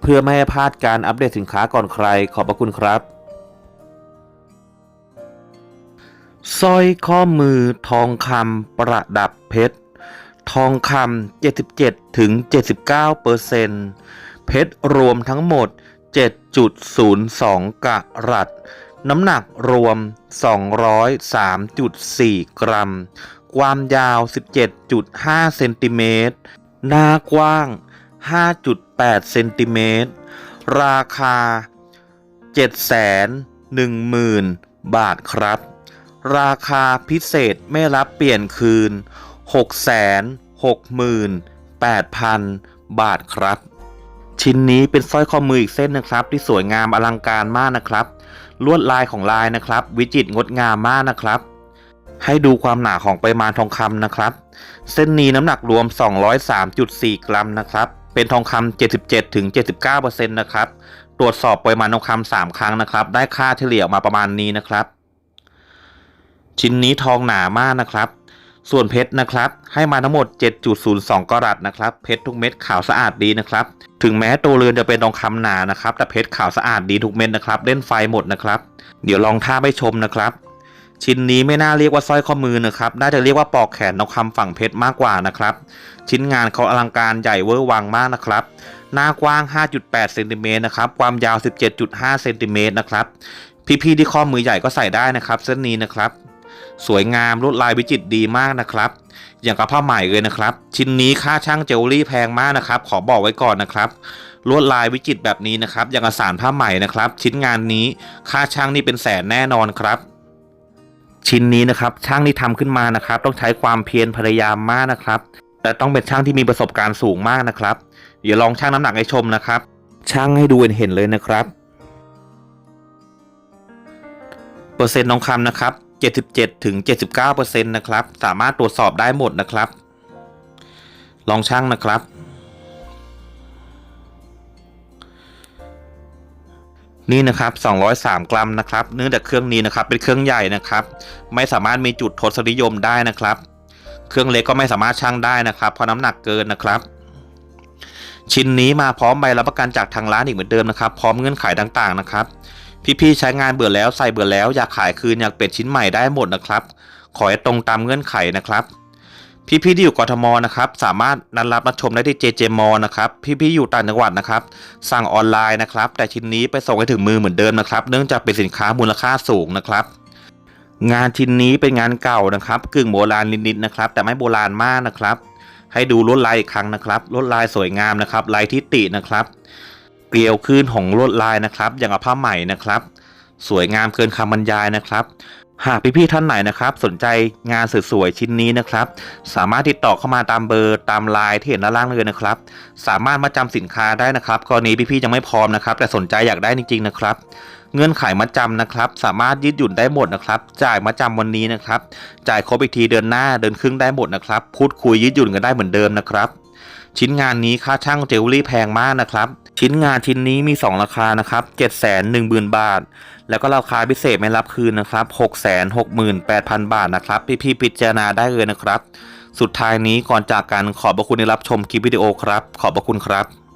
เพื่อไม่ให้พลาดการอัปเดตสินค้าก่อนใครขอบพระคุณครับสร้อยข้อมือทองคำประดับเพชร ทองคำ77ถึง79เปอร์เซ็นต์เพชรรวมทั้งหมด 7.02 กะรัตน้ำหนักรวม 203.4 กรัม ความยาว 17.5 เซนติเมตร หน้ากว้าง 5.8 เซนติเมตร ราคา 710,000 บาทครับ ราคาพิเศษไม่รับเปลี่ยนคืน 668,000 บาทครับ ชิ้นนี้เป็นสร้อยข้อมืออีกเส้นนะครับ ที่สวยงามอลังการมากนะครับ ลวดลายของลายนะครับ วิจิตรงดงามมากนะครับให้ดูความหนาของปริมาณทองคำนะครับ เส้นนี้น้ำหนักรวม 203.4 กรัมนะครับ เป็นทองคำ77ถึง79%นะครับตรวจสอบปริมาณทองคำ3ครั้งนะครับ ได้ค่าเฉลี่ยออกมาประมาณนี้นะครับ ชิ้นนี้ทองหนามากนะครับ ส่วนเพชรนะครับ ให้มาทั้งหมด 7.02 กรัตนะครับ เพชรทุกเม็ดขาวสะอาดดีนะครับ ถึงแม้ตัวเรือนจะเป็นทองคำหนานะครับ แต่เพชรขาวสะอาดดีทุกเม็ดนะครับ เล่นไฟหมดนะครับ เดี๋ยวลองท่าไปชมนะครับ ชิ้นนี้ไม่น่าเรียกว่าสร้อยข้อมือนะครับ น่าจะเรียกว่าปอกแขนทองคำฝั่งเพชรมากกว่านะครับ ชิ้นงานเขาอลังการใหญ่เวอร์วังมากนะครับ หน้ากว้าง 5.8 เซนติเมตรนะครับ ความยาว 17.5 เซนติเมตรนะครับ พี่ๆที่ข้อมือใหญ่ก็ใส่ได้นะครับ เส้นนี้นะครับ สวยงามลวดลายวิจิตรดีมากนะครับ อย่างกับผ้าไหมเลยนะครับ ชิ้นนี้ค่าช่างเจวเวลรี่แพงมากนะครับ ขอบอกไว้ก่อนนะครับลวดลายวิจิตรแบบนี้นะครับ อย่างกับสารผ้าไหมนะครับ ชิ้นงานนี้ค่าช่างนี่เป็นแสนแน่นอนครับ ชิ้นนี้นะครับ ช่างที่ทำขึ้นมานะครับ ต้องใช้ความเพียรพยายามมากนะครับ แต่ต้องเป็นช่างที่มีประสบการณ์สูงมากนะครับ เดี๋ยวลองชั่งน้ำหนักให้ชมนะครับ ช่างให้ดูเห็นๆเลยนะครับ เปอร์เซ็นต์ทองคำนะครับ 77ถึง79%นะครับ สามารถตรวจสอบได้หมดนะครับ ลองชั่งนะครับ นี่นะครับ 203 กรัมนะครับ เนื่องจากเครื่องนี้นะครับเป็นเครื่องใหญ่นะครับ ไม่สามารถมีจุดทศนิยมได้นะครับ เครื่องเล็กก็ไม่สามารถชั่งได้นะครับ เพราะน้ำหนักเกินนะครับ ชิ้นนี้มาพร้อมใบรับประกันจากทางร้านอีกเหมือนเดิมนะครับ พร้อมเงื่อนไขต่างๆนะครับ พี่ๆใช้งานเบื่อแล้วใส่เบื่อแล้วอยากขายคืนอยากเปลี่ยนชิ้นใหม่ได้หมดนะครับ ขอให้ตรงตามเงื่อนไขนะครับ พี่ๆที่อยู่กทมนะครับสามารถนัดรับรับชมได้ที่ JJ m a l l นะครับพี่ๆอยู่ต่างจังหวัดนะครับสั่งออนไลน์นะครับแต่ชิ้นนี้ไปส่งให้ถึงมือเหมือนเดิมนะครับเนื่องจากเป็นสินค้ามูลค่าสูงนะครับงานชิ้นนี้เป็นงานเก่านะครับกึ่งโบราณนิดๆนะครับ แต่ไม่โบราณมากนะครับ ให้ดูลวดลายอีกครั้งนะครับลวดลายสวยงามนะครับ ลายทิตินะครับ เกลียวขึ้นของลวดลายนะครับ อย่างกับผ้าไหมนะครับ สวยงามเกินคำบรรยายนะครับ หากพี่ๆท่านไหนนะครับ สนใจงานสวยๆชิ้นนี้นะครับ สามารถติดต่อเข้ามาตามเบอร์ตามไลน์ที่เห็นด้านล่างเลยนะครับ สามารถมาจำสินค้าได้นะครับกรณีพี่ๆยังไม่พร้อมนะครับ แต่สนใจอยากได้จริงๆนะครับ เงื่อนไขมาจำนะครับ สามารถยืดหยุ่นได้หมดนะครับ จ่ายมาจำวันนี้นะครับ จ่ายครบอีกทีเดือนหน้าเดือนครึ่งได้หมดนะครับ พูดคุยยืดหยุ่นกันได้เหมือนเดิมนะครับ ชิ้นงานนี้ค่าช่างเจวเวลรี่แพงมากนะครับ ชิ้นงานชิ้นนี้มี 2 ราคานะครับ 7 1 0 0 0 0 บาท แล้วก็ราคาพิเศษไม่รับคืนนะครับ 6 6 8 0 0 0 บาทนะครับ พี่ๆพิจารณาได้เลยนะครับ สุดท้ายนี้ก่อนจากกันขอบพระคุณที่รับชมคลิปวิดีโอครับ ขอบพระคุณครับ